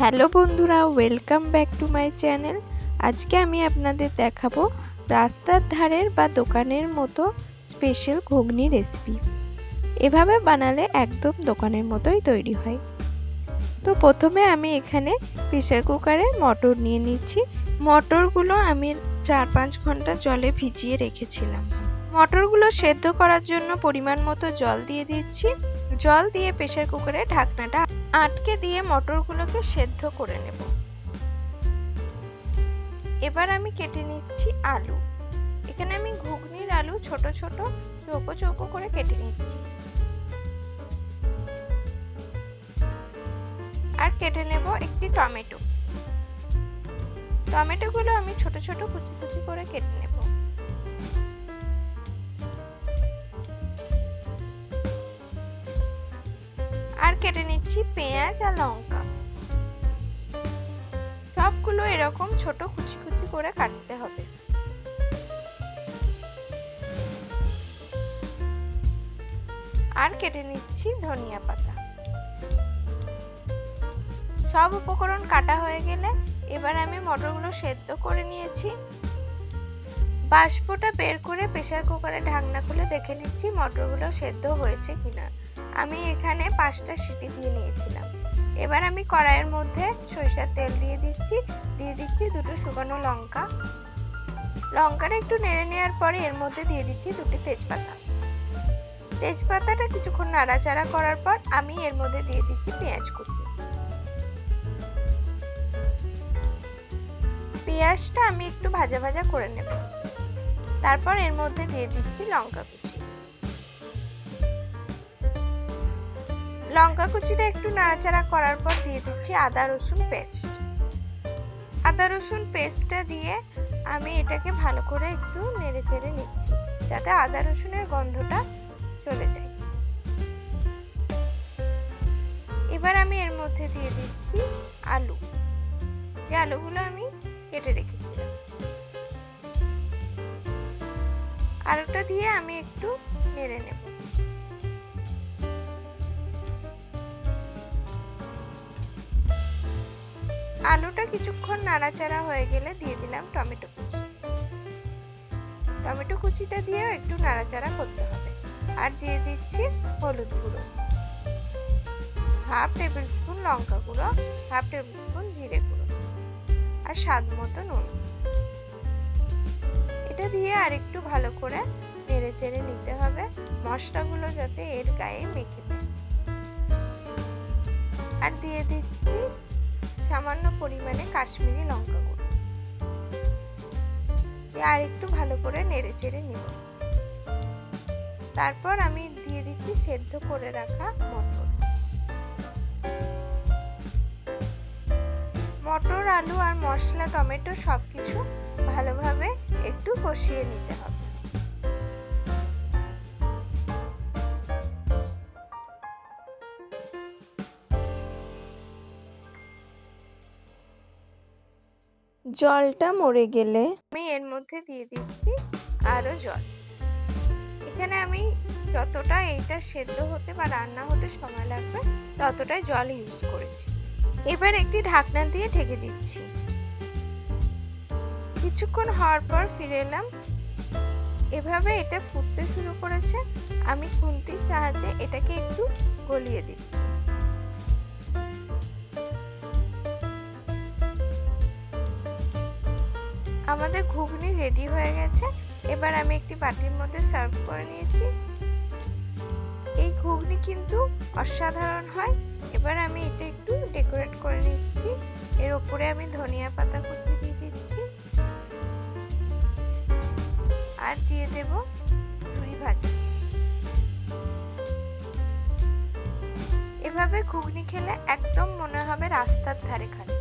Hello বন্ধুরা, welcome back to my channel. আজকে আমি আপনাদের দেখাবো রাস্তার ধারের বা দোকানের মতো স্পেশাল ঘুগনি রেসিপি এভাবে বানালে একদম দোকানের মতোই তৈরি হয়। তো প্রথমে আমি এখানে প্রেসার কুকারে মটর নিয়ে নিচ্ছি। মটরগুলো আমি চার পাঁচ ঘণ্টা জলে ভিজিয়ে রেখেছিলাম। মটরগুলো সেদ্ধ করার জন্য পরিমাণ মতো জল দিয়ে দিচ্ছি। জল দিয়ে প্রেশার কুকারে ঢাকনাটা আটকে দিয়ে মটরগুলোকে সেদ্ধ করে নেব। এবার আমি কেটে নিচ্ছি আলু। এখানে আমি ঘুগনির আলু ছোট ছোট চৌকো চৌকো করে কেটে নিচ্ছি। আর কেটে নেব একটি টমেটো। টমেটোগুলো আমি ছোট ছোট কুচি কুচি করে কেটে নেব। নিচ্ছি পেঁয়াজ আর লঙ্কা। সবগুলো এরকম ছোট কুচি কুচি করে কাটতে হবে। আর কেটে নিচ্ছি ধনিয়া পাতা। সব উপকরণ কাটা হয়ে গেলে এবার আমি মটরগুলো সেদ্ধ করে নিয়েছি। বাষ্পটা বের করে প্রেসার কুকারে ঢাকনা খুলে দেখে নিচ্ছি মটরগুলো সেদ্ধ হয়েছে কিনা। আমি এখানে পাঁচটা সিটি দিয়ে নিয়েছিলাম। এবার আমি কড়াইয়ের মধ্যে সরিষার তেল দিয়ে দিচ্ছি দিয়ে দিচ্ছি দুটো শুকনো লঙ্কা। লঙ্কাটা একটু নেড়ে নেওয়ার পরে এর মধ্যে দিয়ে দিচ্ছি দুটি তেজপাতা। তেজপাতাটা কিছুক্ষণ নাড়াচাড়া করার পর আমি এর মধ্যে দিয়ে দিচ্ছি পেঁয়াজ কুচি। পেঁয়াজটা আমি একটু ভাজা ভাজা করে নেব। তারপর এর মধ্যে দিয়ে দিচ্ছি লঙ্কা কুচি। লঙ্কা কুচিটা একটু নাড়াচাড়া করার পর দিয়ে দিচ্ছি আদা রসুন পেস্ট। আদা রসুন পেস্টটা দিয়ে আমি এটাকে ভালো করে একটু নেড়ে চেড়ে নিচ্ছি, যাতে আদা রসুনের গন্ধটা চলে যায়। এবার আমি এর মধ্যে দিয়ে দিচ্ছি আলু। যে আলুগুলো আমি কেটে রেখেছিলাম। আলুটা দিয়ে আমি একটু নেড়ে নেব। আলুটা কিছুক্ষণ নাড়াচাড়া হয়ে গেলে দিয়ে দিলাম টমেটো কুচি। টমেটো কুচিটা দিয়েও একটু নাড়াচাড়া করতে হবে। আর দিয়ে দিচ্ছি হলুদ গুঁড়ো। হাফ টেবিল স্পুন লঙ্কা গুঁড়ো, হাফ টেবিল স্পুন জিরে গুঁড়ো আর স্বাদ মতো নুন। এটা দিয়ে আর একটু ভালো করে নেড়ে চেড়ে নিতে হবে। মশলাগুলো যাতে এর গায়ে মেখে যায়। আর দিয়ে দিচ্ছি সামান্য পরিমাণে কাশ্মীরি লঙ্কা গুঁড়ো। আর একটু ভালো করে নেড়ে চেড়ে নিব। তারপর আমি দিয়ে দিচ্ছি সেদ্ধ করে রাখা মটর। মটর, আলু আর মশলা, টমেটো সব কিছু ভালোভাবে একটু কষিয়ে নিতে হবে। জলটা মরে গেলে আমি এর মধ্যে দিয়ে দিচ্ছি আরও জল। এখানে আমি যতটা এইটা সেদ্ধ হতে বা রান্না হতে সময় লাগবে, ততটাই জল ইউজ করেছি। এবার একটি ঢাকনা দিয়ে ঢেকে দিচ্ছি। কিছুক্ষণ হওয়ার পর ফিরে এলাম। এভাবে এটা ফুটতে শুরু করেছে। আমি খুন্তির সাহায্যে এটাকে একটু গলিয়ে দিচ্ছি। আমাদের ঘুগনি রেডি হয়ে গেছে। এবার আমি একটি বাটির মধ্যে সার্ভ করে নিয়েছি। এই ঘুগনি কিন্তু অসাধারণ হয়। এবার আমি এটা একটু ডেকোরেট করে নিচ্ছি। এর উপরে আমি ধনিয়া পাতা কুচি দিয়ে দিচ্ছি। আর দিয়ে দেব ঝুড়ি ভাজা। এভাবে ঘুগনি খেলে একদম মনে হবে রাস্তার ধারে খাচ্ছি